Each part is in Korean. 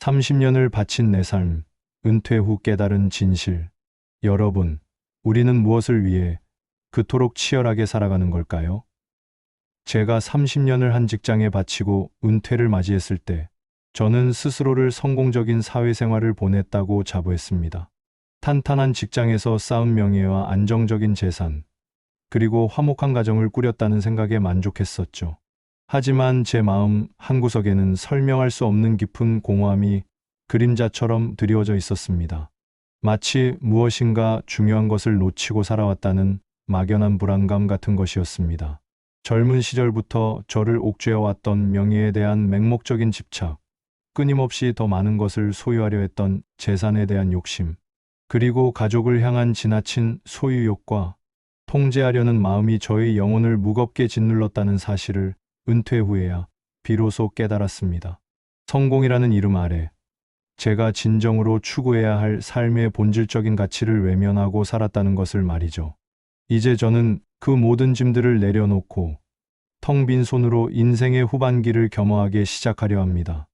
30년을 바친 내 삶, 은퇴 후 깨달은 진실. 여러분, 우리는 무엇을 위해 그토록 치열하게 살아가는 걸까요? 제가 30년을 한 직장에 바치고 은퇴를 맞이했을 때, 저는 스스로를 성공적인 사회생활을 보냈다고 자부했습니다. 탄탄한 직장에서 쌓은 명예와 안정적인 재산, 그리고 화목한 가정을 꾸렸다는 생각에 만족했었죠. 하지만 제 마음 한구석에는 설명할 수 없는 깊은 공허함이 그림자처럼 드리워져 있었습니다. 마치 무엇인가 중요한 것을 놓치고 살아왔다는 막연한 불안감 같은 것이었습니다. 젊은 시절부터 저를 옥죄어왔던 명예에 대한 맹목적인 집착, 끊임없이 더 많은 것을 소유하려 했던 재산에 대한 욕심, 그리고 가족을 향한 지나친 소유욕과 통제하려는 마음이 저의 영혼을 무겁게 짓눌렀다는 사실을 은퇴 후에야 비로소 깨달았습니다. 성공이라는 이름 아래 제가 진정으로 추구해야 할 삶의 본질적인 가치를 외면하고 살았다는 것을 말이죠. 이제 저는 그 모든 짐들을 내려놓고 텅 빈 손으로 인생의 후반기를 겸허하게 시작하려 합니다.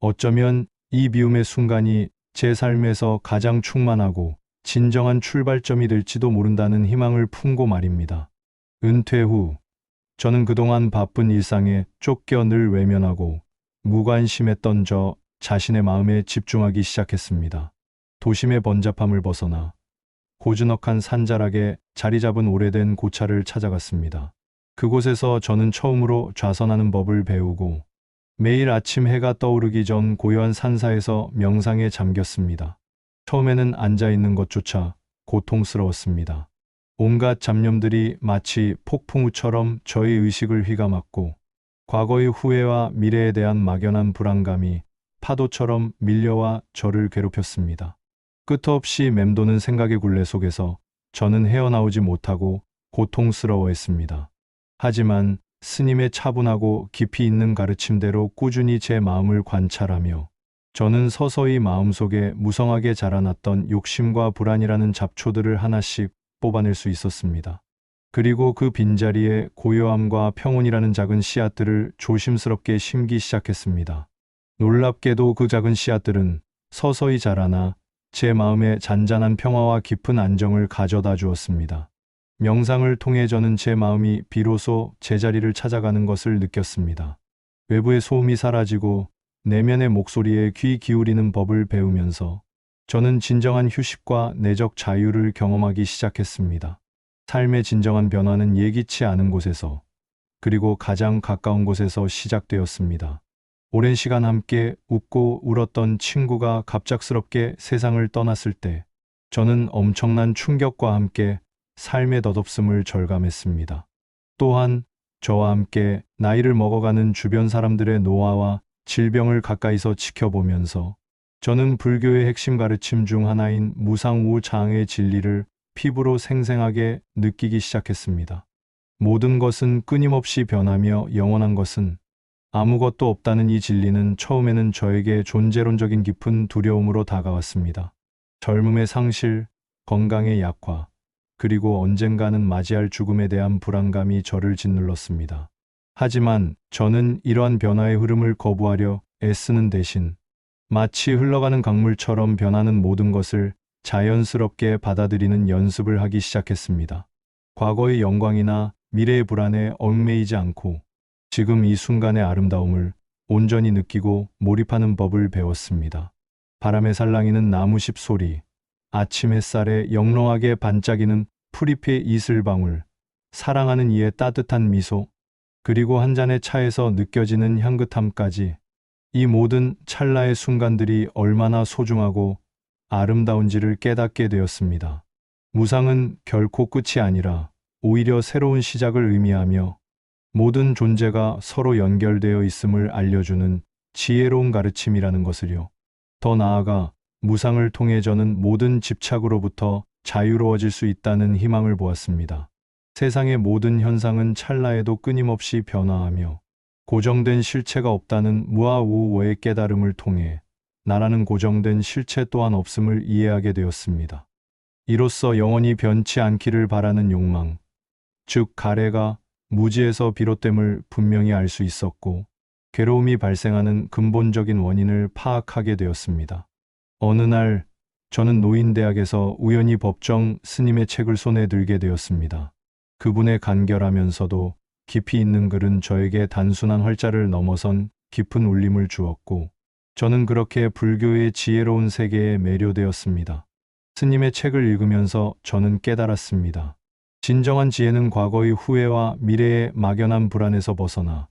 어쩌면 이 비움의 순간이 제 삶에서 가장 충만하고 진정한 출발점이 될지도 모른다는 희망을 품고 말입니다. 은퇴 후 저는 그동안 바쁜 일상에 쫓겨 늘 외면하고 무관심했던 저 자신의 마음에 집중하기 시작했습니다. 도심의 번잡함을 벗어나 고즈넉한 산자락에 자리 잡은 오래된 고차를 찾아갔습니다. 그곳에서 저는 처음으로 좌선하는 법을 배우고 매일 아침 해가 떠오르기 전 고요한 산사에서 명상에 잠겼습니다. 처음에는 앉아 있는 것조차 고통스러웠습니다. 온갖 잡념들이 마치 폭풍우처럼 저의 의식을 휘감았고 과거의 후회와 미래에 대한 막연한 불안감이 파도처럼 밀려와 저를 괴롭혔습니다. 끝없이 맴도는 생각의 굴레 속에서 저는 헤어나오지 못하고 고통스러워했습니다. 하지만 스님의 차분하고 깊이 있는 가르침대로 꾸준히 제 마음을 관찰하며 저는 서서히 마음속에 무성하게 자라났던 욕심과 불안이라는 잡초들을 하나씩 뽑아낼 수 있었습니다. 그리고 그 빈자리에 고요함과 평온이라는 작은 씨앗들을 조심스럽게 심기 시작했습니다. 놀랍게도 그 작은 씨앗들은 서서히 자라나 제 마음에 잔잔한 평화와 깊은 안정을 가져다 주었습니다. 명상을 통해 저는 제 마음이 비로소 제자리를 찾아가는 것을 느꼈습니다. 외부의 소음이 사라지고 내면의 목소리에 귀 기울이는 법을 배우면서 저는 진정한 휴식과 내적 자유를 경험하기 시작했습니다. 삶의 진정한 변화는 예기치 않은 곳에서 그리고 가장 가까운 곳에서 시작되었습니다. 오랜 시간 함께 웃고 울었던 친구가 갑작스럽게 세상을 떠났을 때 저는 엄청난 충격과 함께 삶의 덧없음을 절감했습니다. 또한 저와 함께 나이를 먹어가는 주변 사람들의 노화와 질병을 가까이서 지켜보면서 저는 불교의 핵심 가르침 중 하나인 무상우 장의 진리를 피부로 생생하게 느끼기 시작했습니다. 모든 것은 끊임없이 변하며 영원한 것은 아무것도 없다는 이 진리는 처음에는 저에게 존재론적인 깊은 두려움으로 다가왔습니다. 젊음의 상실, 건강의 약화, 그리고 언젠가는 맞이할 죽음에 대한 불안감이 저를 짓눌렀습니다. 하지만 저는 이러한 변화의 흐름을 거부하려 애쓰는 대신 마치 흘러가는 강물처럼 변하는 모든 것을 자연스럽게 받아들이는 연습을 하기 시작했습니다. 과거의 영광이나 미래의 불안에 얽매이지 않고 지금 이 순간의 아름다움을 온전히 느끼고 몰입하는 법을 배웠습니다. 바람에 살랑이는 나무십 소리, 아침 햇살에 영롱하게 반짝이는 풀잎의 이슬방울, 사랑하는 이의 따뜻한 미소, 그리고 한 잔의 차에서 느껴지는 향긋함까지 이 모든 찰나의 순간들이 얼마나 소중하고 아름다운지를 깨닫게 되었습니다. 무상은 결코 끝이 아니라 오히려 새로운 시작을 의미하며 모든 존재가 서로 연결되어 있음을 알려주는 지혜로운 가르침이라는 것을요. 더 나아가 무상을 통해 저는 모든 집착으로부터 자유로워질 수 있다는 희망을 보았습니다. 세상의 모든 현상은 찰나에도 끊임없이 변화하며 고정된 실체가 없다는 무아우오의 깨달음을 통해 나라는 고정된 실체 또한 없음을 이해하게 되었습니다. 이로써 영원히 변치 않기를 바라는 욕망, 즉 가래가 무지에서 비롯됨을 분명히 알 수 있었고 괴로움이 발생하는 근본적인 원인을 파악하게 되었습니다. 어느 날 저는 노인대학에서 우연히 법정 스님의 책을 손에 들게 되었습니다. 그분의 간결하면서도 깊이 있는 글은 저에게 단순한 활자를 넘어선 깊은 울림을 주었고, 저는 그렇게 불교의 지혜로운 세계에 매료되었습니다. 스님의 책을 읽으면서 저는 깨달았습니다. 진정한 지혜는 과거의 후회와 미래의 막연한 불안에서 벗어나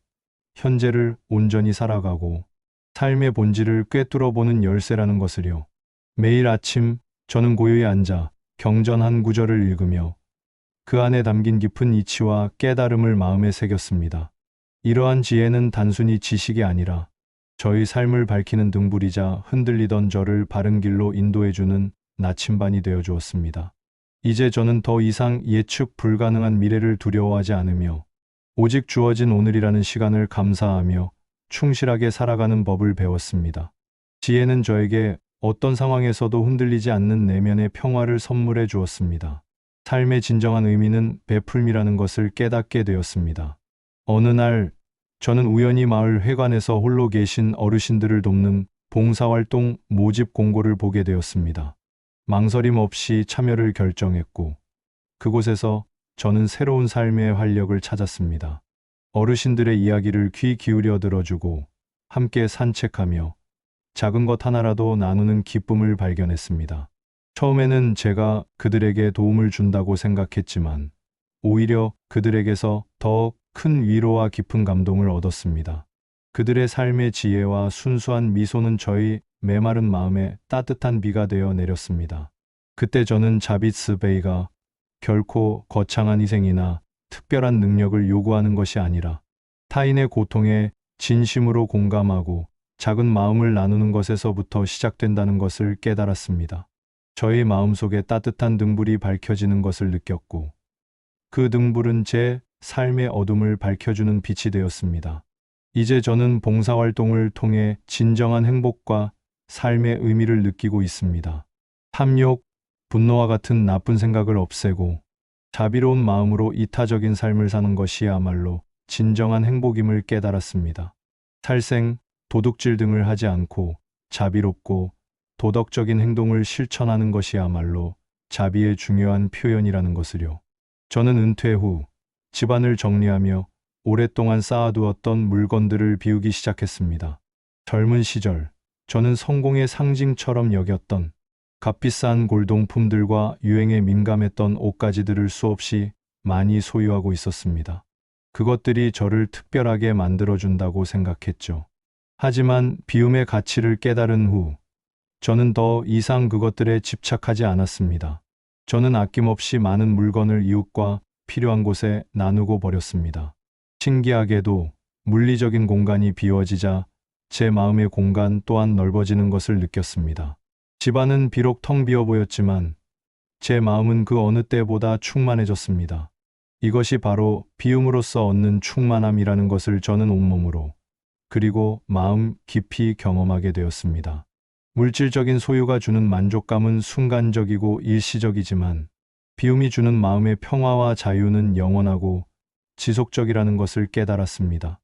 현재를 온전히 살아가고 삶의 본질을 꿰뚫어 보는 열쇠라는 것을요. 매일 아침 저는 고요히 앉아 경전 한 구절을 읽으며 그 안에 담긴 깊은 이치와 깨달음을 마음에 새겼습니다. 이러한 지혜는 단순히 지식이 아니라 저희 삶을 밝히는 등불이자 흔들리던 저를 바른 길로 인도해주는 나침반이 되어 주었습니다. 이제 저는 더 이상 예측 불가능한 미래를 두려워하지 않으며 오직 주어진 오늘이라는 시간을 감사하며 충실하게 살아가는 법을 배웠습니다. 지혜는 저에게 어떤 상황에서도 흔들리지 않는 내면의 평화를 선물해 주었습니다. 삶의 진정한 의미는 베풀미라는 것을 깨닫게 되었습니다. 어느 날 저는 우연히 마을 회관에서 홀로 계신 어르신들을 돕는 봉사활동 모집 공고를 보게 되었습니다. 망설임 없이 참여를 결정했고 그곳에서 저는 새로운 삶의 활력을 찾았습니다. 어르신들의 이야기를 귀 기울여 들어주고 함께 산책하며 작은 것 하나라도 나누는 기쁨을 발견했습니다. 처음에는 제가 그들에게 도움을 준다고 생각했지만 오히려 그들에게서 더 큰 위로와 깊은 감동을 얻었습니다. 그들의 삶의 지혜와 순수한 미소는 저희 메마른 마음에 따뜻한 비가 되어 내렸습니다. 그때 저는 자비스 베이가 결코 거창한 희생이나 특별한 능력을 요구하는 것이 아니라 타인의 고통에 진심으로 공감하고 작은 마음을 나누는 것에서부터 시작된다는 것을 깨달았습니다. 저의 마음속에 따뜻한 등불이 밝혀지는 것을 느꼈고 그 등불은 제 삶의 어둠을 밝혀주는 빛이 되었습니다. 이제 저는 봉사활동을 통해 진정한 행복과 삶의 의미를 느끼고 있습니다. 탐욕, 분노와 같은 나쁜 생각을 없애고 자비로운 마음으로 이타적인 삶을 사는 것이야말로 진정한 행복임을 깨달았습니다. 살생, 도둑질 등을 하지 않고 자비롭고 도덕적인 행동을 실천하는 것이야말로 자비의 중요한 표현이라는 것을요. 저는 은퇴 후 집안을 정리하며 오랫동안 쌓아두었던 물건들을 비우기 시작했습니다. 젊은 시절 저는 성공의 상징처럼 여겼던 값비싼 골동품들과 유행에 민감했던 옷가지들을 수없이 많이 소유하고 있었습니다. 그것들이 저를 특별하게 만들어준다고 생각했죠. 하지만 비움의 가치를 깨달은 후 저는 더 이상 그것들에 집착하지 않았습니다. 저는 아낌없이 많은 물건을 이웃과 필요한 곳에 나누고 버렸습니다. 신기하게도 물리적인 공간이 비워지자 제 마음의 공간 또한 넓어지는 것을 느꼈습니다. 집안은 비록 텅 비어 보였지만 제 마음은 그 어느 때보다 충만해졌습니다. 이것이 바로 비움으로써 얻는 충만함이라는 것을 저는 온몸으로 그리고 마음 깊이 경험하게 되었습니다. 물질적인 소유가 주는 만족감은 순간적이고 일시적이지만 비움이 주는 마음의 평화와 자유는 영원하고 지속적이라는 것을 깨달았습니다.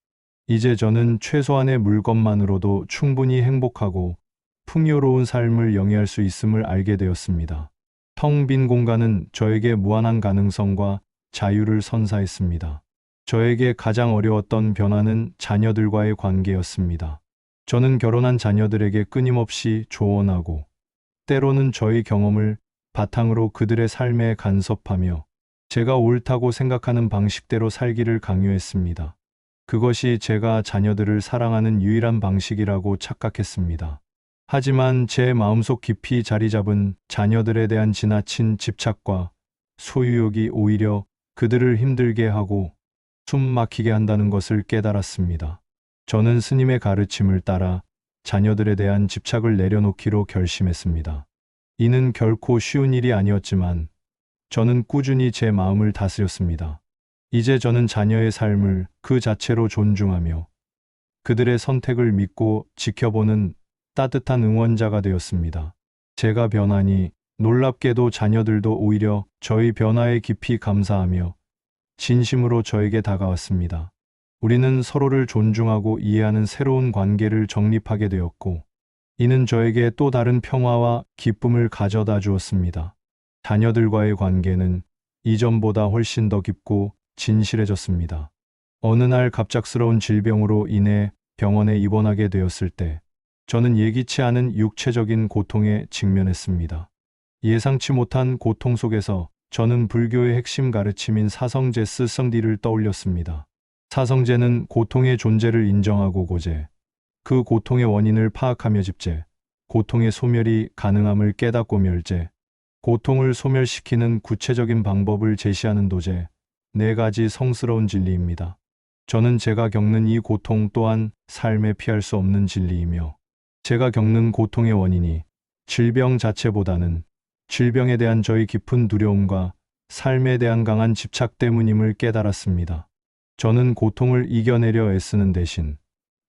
이제 저는 최소한의 물건만으로도 충분히 행복하고 풍요로운 삶을 영위할 수 있음을 알게 되었습니다. 텅 빈 공간은 저에게 무한한 가능성과 자유를 선사했습니다. 저에게 가장 어려웠던 변화는 자녀들과의 관계였습니다. 저는 결혼한 자녀들에게 끊임없이 조언하고 때로는 저의 경험을 바탕으로 그들의 삶에 간섭하며 제가 옳다고 생각하는 방식대로 살기를 강요했습니다. 그것이 제가 자녀들을 사랑하는 유일한 방식이라고 착각했습니다. 하지만 제 마음속 깊이 자리 잡은 자녀들에 대한 지나친 집착과 소유욕이 오히려 그들을 힘들게 하고 숨 막히게 한다는 것을 깨달았습니다. 저는 스님의 가르침을 따라 자녀들에 대한 집착을 내려놓기로 결심했습니다. 이는 결코 쉬운 일이 아니었지만 저는 꾸준히 제 마음을 다스렸습니다. 이제 저는 자녀의 삶을 그 자체로 존중하며 그들의 선택을 믿고 지켜보는 따뜻한 응원자가 되었습니다. 제가 변하니 놀랍게도 자녀들도 오히려 저희 변화에 깊이 감사하며 진심으로 저에게 다가왔습니다. 우리는 서로를 존중하고 이해하는 새로운 관계를 정립하게 되었고, 이는 저에게 또 다른 평화와 기쁨을 가져다 주었습니다. 자녀들과의 관계는 이전보다 훨씬 더 깊고 진실해졌습니다. 어느 날 갑작스러운 질병으로 인해 병원에 입원하게 되었을 때, 저는 예기치 않은 육체적인 고통에 직면했습니다. 예상치 못한 고통 속에서 저는 불교의 핵심 가르침인 사성제 스성디를 떠올렸습니다. 사성제는 고통의 존재를 인정하고 고제, 그 고통의 원인을 파악하며 집제, 고통의 소멸이 가능함을 깨닫고 멸제, 고통을 소멸시키는 구체적인 방법을 제시하는 도제, 네 가지 성스러운 진리입니다. 저는 제가 겪는 이 고통 또한 삶에 피할 수 없는 진리이며, 제가 겪는 고통의 원인이 질병 자체보다는 질병에 대한 저의 깊은 두려움과 삶에 대한 강한 집착 때문임을 깨달았습니다. 저는 고통을 이겨내려 애쓰는 대신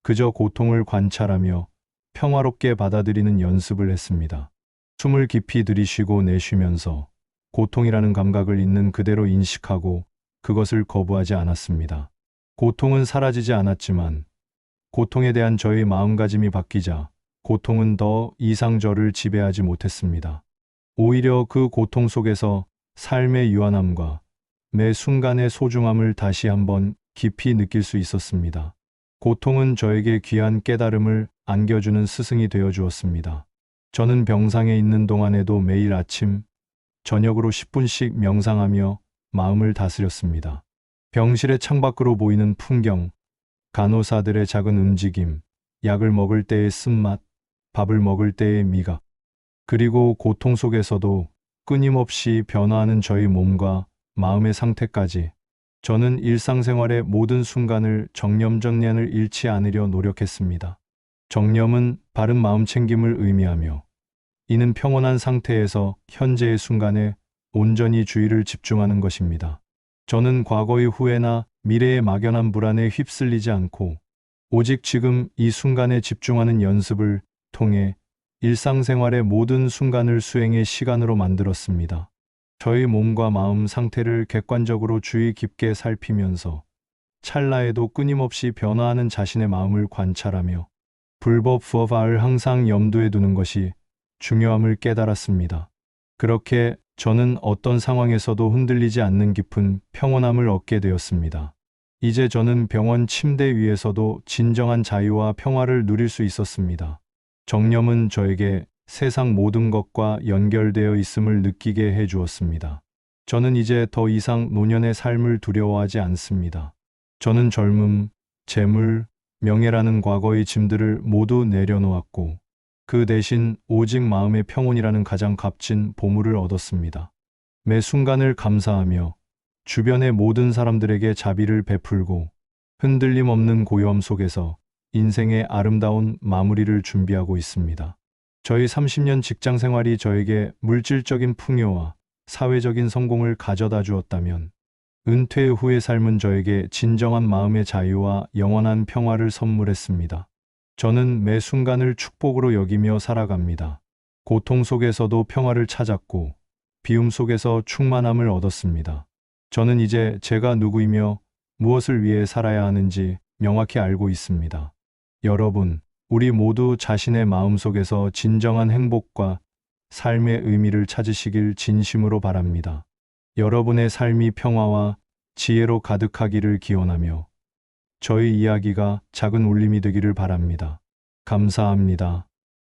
그저 고통을 관찰하며 평화롭게 받아들이는 연습을 했습니다. 숨을 깊이 들이쉬고 내쉬면서 고통이라는 감각을 있는 그대로 인식하고 그것을 거부하지 않았습니다. 고통은 사라지지 않았지만 고통에 대한 저의 마음가짐이 바뀌자 고통은 더 이상 저를 지배하지 못했습니다. 오히려 그 고통 속에서 삶의 유한함과 매 순간의 소중함을 다시 한번 깊이 느낄 수 있었습니다. 고통은 저에게 귀한 깨달음을 안겨주는 스승이 되어 주었습니다. 저는 병상에 있는 동안에도 매일 아침, 저녁으로 10분씩 명상하며 마음을 다스렸습니다. 병실의 창밖으로 보이는 풍경, 간호사들의 작은 움직임, 약을 먹을 때의 쓴맛, 밥을 먹을 때의 미각, 그리고 고통 속에서도 끊임없이 변화하는 저희 몸과 마음의 상태까지 저는 일상생활의 모든 순간을 정념정년을 잃지 않으려 노력했습니다. 정념은 바른 마음 챙김을 의미하며 이는 평온한 상태에서 현재의 순간에 온전히 주의를 집중하는 것입니다. 저는 과거의 후회나 미래의 막연한 불안에 휩쓸리지 않고 오직 지금 이 순간에 집중하는 연습을 통해 일상생활의 모든 순간을 수행의 시간으로 만들었습니다. 저의 몸과 마음 상태를 객관적으로 주의 깊게 살피면서 찰나에도 끊임없이 변화하는 자신의 마음을 관찰하며 불법 부어바를 항상 염두에 두는 것이 중요함을 깨달았습니다. 그렇게 저는 어떤 상황에서도 흔들리지 않는 깊은 평온함을 얻게 되었습니다. 이제 저는 병원 침대 위에서도 진정한 자유와 평화를 누릴 수 있었습니다. 정념은 저에게 세상 모든 것과 연결되어 있음을 느끼게 해 주었습니다. 저는 이제 더 이상 노년의 삶을 두려워하지 않습니다. 저는 젊음, 재물, 명예라는 과거의 짐들을 모두 내려놓았고 그 대신 오직 마음의 평온이라는 가장 값진 보물을 얻었습니다. 매 순간을 감사하며 주변의 모든 사람들에게 자비를 베풀고 흔들림 없는 고요함 속에서 인생의 아름다운 마무리를 준비하고 있습니다. 저희 30년 직장 생활이 저에게 물질적인 풍요와 사회적인 성공을 가져다 주었다면 은퇴 후의 삶은 저에게 진정한 마음의 자유와 영원한 평화를 선물했습니다. 저는 매 순간을 축복으로 여기며 살아갑니다. 고통 속에서도 평화를 찾았고 비움 속에서 충만함을 얻었습니다. 저는 이제 제가 누구이며 무엇을 위해 살아야 하는지 명확히 알고 있습니다. 여러분, 우리 모두 자신의 마음속에서 진정한 행복과 삶의 의미를 찾으시길 진심으로 바랍니다. 여러분의 삶이 평화와 지혜로 가득하기를 기원하며 저희 이야기가 작은 울림이 되기를 바랍니다. 감사합니다.